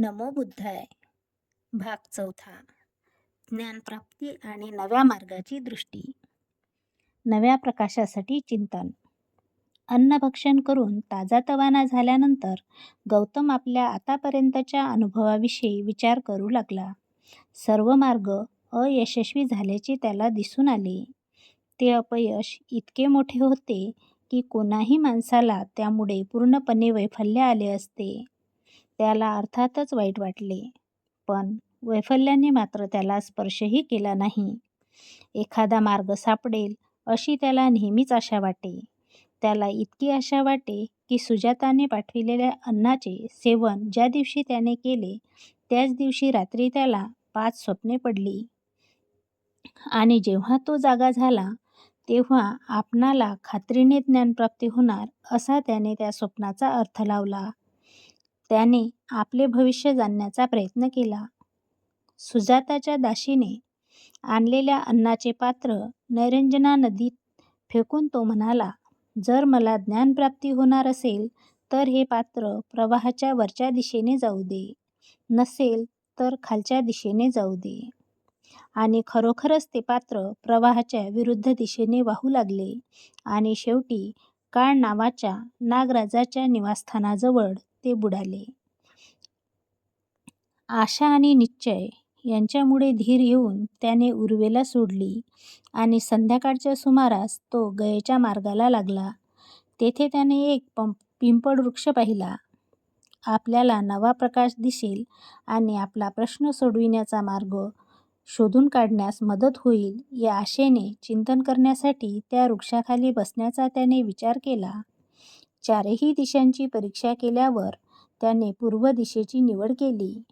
नमो बुद्धाय. भाग चौथा. ज्ञानप्राप्ती आणि नव्या मार्गाची दृष्टी. नव्या प्रकाशासाठी चिंतन. अन्नभक्षण करून ताजातवाना झाल्यानंतर गौतम आपल्या आतापर्यंतच्या अनुभवाविषयी विचार करू लागला. सर्व मार्ग अयशस्वी झाल्याचे त्याला दिसून आले. ते अपयश इतके मोठे होते की कोणाही माणसाला त्यामुळे पूर्णपणे वैफल्य आले असते. त्याला अर्थातच वाईट वाटले. पण वैफल्याने मात्र त्याला स्पर्शही केला नाही. एखादा मार्ग सापडेल अशी त्याला नेहमीच आशा वाटे. त्याला इतकी आशा वाटे की सुजाताने पाठविलेल्या अन्नाचे सेवन ज्या दिवशी त्याने केले त्याच दिवशी रात्री त्याला पाच स्वप्ने पडली. आणि जेव्हा तो जागा झाला तेव्हा आपणाला खात्रीने ज्ञानप्राप्ती होणार असा त्याने त्या स्वप्नाचा अर्थ लावला. त्याने आपले भविष्य जाणण्याचा प्रयत्न केला. सुजाताच्या दाशीने आणलेल्या अन्नाचे पात्र नैरंजना नदीत फेकून तो म्हणाला जर मला ज्ञानप्राप्ती होणार असेल तर हे पात्र प्रवाहाच्या वरच्या दिशेने जाऊ दे. नसेल तर खालच्या दिशेने जाऊ दे. आणि खरोखरच ते पात्र प्रवाहाच्या विरुद्ध दिशेने वाहू लागले. आणि शेवटी काळ नावाच्या नागराजाच्या निवासस्थानाजवळ ते बुडाले. आशा आणि निश्चय यांच्यामुळे धीर येऊन त्याने उर्वेला सोडली आणि संध्याकाळच्या सुमारास तो गयेच्या मार्गाला लागला. तेथे त्याने एक पंप पिंपळ वृक्ष पाहिला. आपल्याला नवा प्रकाश दिसेल आणि आपला प्रश्न सोडविण्याचा मार्ग शोधून काढण्यास मदत होईल या आशेने चिंतन करण्यासाठी त्या वृक्षाखाली बसण्याचा त्याने विचार केला. चारही दिशांची परीक्षा केल्यावर त्याने पूर्व दिशेची निवड केली,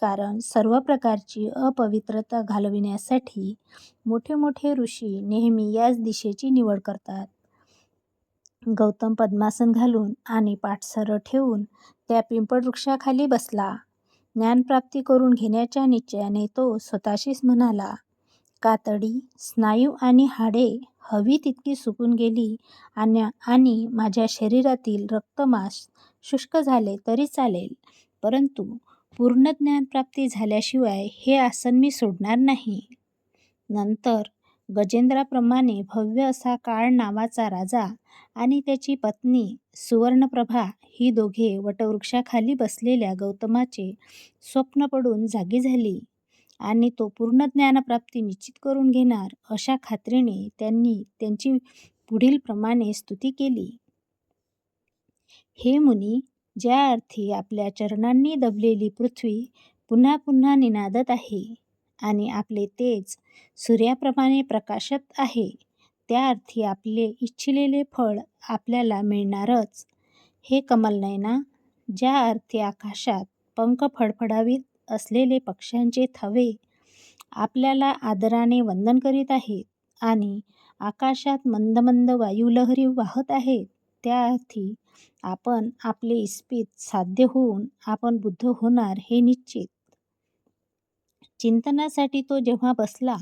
कारण सर्व प्रकारची अपवित्रता घालविण्यासाठी मोठे मोठे ऋषी नेहमी याच दिशेची निवड करतात. गौतम पद्मासन घालून आणि पाठसर ठेवून त्या पिंपळ वृक्षाखाली बसला. ज्ञानप्राप्ती करून घेण्याच्या निश्चयाने तो स्वतःशीच म्हणाला, कातडी, स्नायू आणि हाडे हवी तितकी सुकून गेली आणि माझ्या शरीरातील रक्तमांस शुष्क झाले तरी चालेल, परंतु पूर्ण ज्ञानप्राप्ती झाल्याशिवाय हे आसन मी सोडणार नाही. नंतर गजेंद्राप्रमाणे भव्य असा काळ नावाचा राजा आणि त्याची पत्नी सुवर्णप्रभा ही दोघे वटवृक्षाखाली बसलेल्या गौतमाचे स्वप्न पडून जागी झाली आणि तो पूर्ण ज्ञानप्राप्ती निश्चित करून घेणार अशा खात्रीने त्यांनी त्यांची पुढीलप्रमाणे स्तुती केली. हे मुनी, ज्या अर्थी आपल्या चरणांनी दबलेली पृथ्वी पुन्हा पुन्हा निनादत आहे आणि आपले तेज सूर्याप्रमाणे प्रकाशत आहे, त्या अर्थी आपले इच्छिलेले फळ आपल्याला मिळणारच. हे कमलनयना, ज्या अर्थी आकाशात पंख फडफडावीत असलेले पक्ष्यांचे थवे आपल्याला आदराने वंदन करीत आहेत आणि आकाशात मंद मंद वायुलहरी वाहत आहेत, त्याअर्थी आपण आपले इस्पित साध्य होऊन आपण बुद्ध होणार हे निश्चित. चिंतनासाठी तो जेव्हा बसला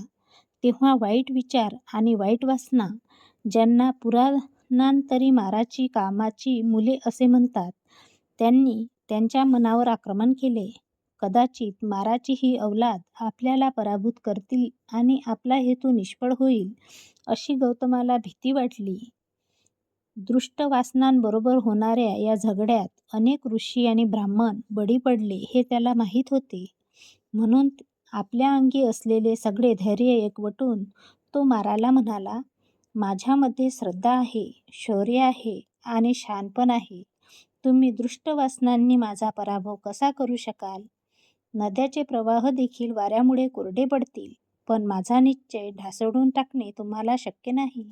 तेव्हा वाईट विचार आणि वाईट वासना, ज्यांना पुराणांतरी माराची कामाची मुले असे म्हणतात, त्यांनी त्यांच्या मनावर आक्रमण केले. कदाचित माराची ही औलाद आपल्याला पराभूत करतील आणि आपला हेतू निष्फळ होईल अशी गौतमाला भीती वाटली. दृष्टवासनांबरोबर होणाऱ्या या झगड्यात अनेक ऋषी आणि ब्राह्मण बळी पडले हे त्याला माहीत होते. म्हणून आपल्या अंगी असलेले सगळे धैर्य एकवटून तो माराला म्हणाला, माझ्यामध्ये श्रद्धा आहे, शौर्य आहे आणि शहाणपण आहे. तुम्ही दुष्ट वासनांनी माझा पराभव कसा करू शकाल? नद्याचे प्रवाह देखील वाऱ्यामुळे कोरडे पडतील, पण माझा निश्चय ढासळून टाकणे तुम्हाला शक्य नाही.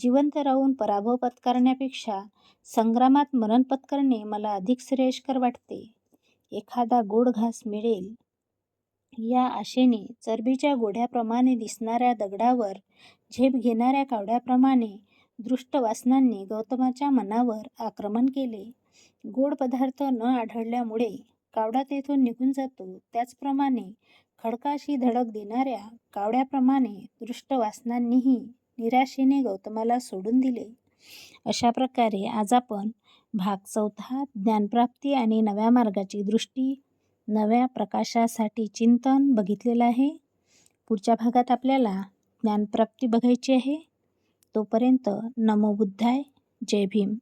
जिवंत राहून पराभव पत्करण्यापेक्षा संग्रामात मरण पत्करणे मला अधिक श्रेयस्कर वाटते. एखादा गोड घास मिळेल या आशेने चरबीच्या गोढ्याप्रमाणे दिसणाऱ्या दगडावर झेप घेणाऱ्या कावड्याप्रमाणे दृष्ट वासनांनी गौतमाच्या मनावर आक्रमण केले. गोड पदार्थ न आढळल्यामुळे कावडा तेथून निघून जातो, त्याचप्रमाणे खडकाशी धडक देणाऱ्या कावड्याप्रमाणे दृष्ट वासनांनीही निराशेने गौतमाला सोडून दिले. अशा प्रकारे आज आपण भाग चौथा ज्ञानप्राप्ती आणि नव्या मार्गाची दृष्टी नव्या प्रकाशासाठी चिंतन बघितलेलं आहे. पुढच्या भागात आपल्याला ज्ञानप्राप्ती बघायची आहे. तोपर्यंत नमो बुद्धाय. जय भीम.